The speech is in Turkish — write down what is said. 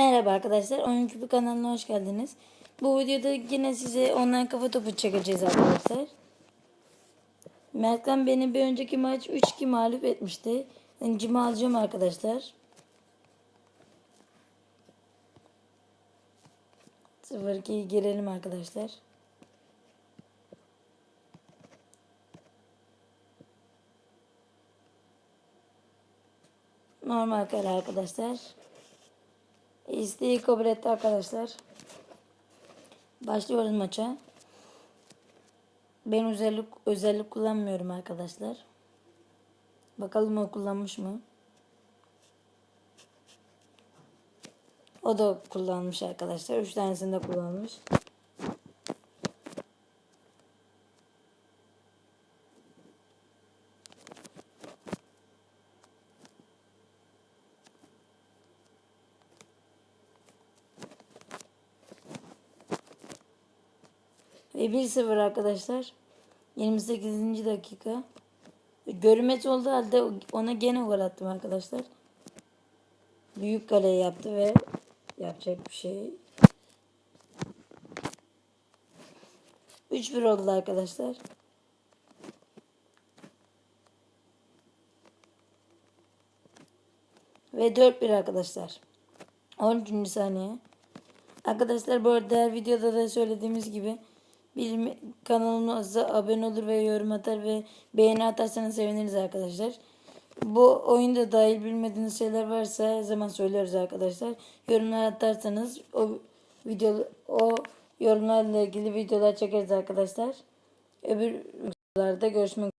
Merhaba arkadaşlar. Oyun Küpü kanalına hoş geldiniz. Bu videoda yine size online kafa topu çekeceğiz arkadaşlar. Mertkan beni bir önceki maç 3-2 mağlup etmişti. İncimi alacağım arkadaşlar. 0-2 girelim arkadaşlar. Normal kare arkadaşlar. İsteği kabul etti arkadaşlar. Başlıyoruz maça. Ben özellik özellik kullanmıyorum arkadaşlar. Bakalım o kullanmış mı? O da kullanmış arkadaşlar. Üç tanesini de kullanmış. Ve 1-0 arkadaşlar. 28. dakika. Görünmez olduğu halde ona gene gol attım arkadaşlar. Büyük kale yaptı ve yapacak bir şey. 3-1 oldu arkadaşlar. Ve 4-1 arkadaşlar. 13. saniye. Arkadaşlar bu arada videoda da söylediğimiz gibi bir kanalımıza abone olur ve yorum atar ve beğeni atarsanız seviniriz arkadaşlar. Bu oyunda dahil bilmediğiniz şeyler varsa her zaman söylüyoruz arkadaşlar. Yorumlar atarsanız o video o yorumlarla ilgili videolar çekeriz arkadaşlar. Öbür videolarda görüşmek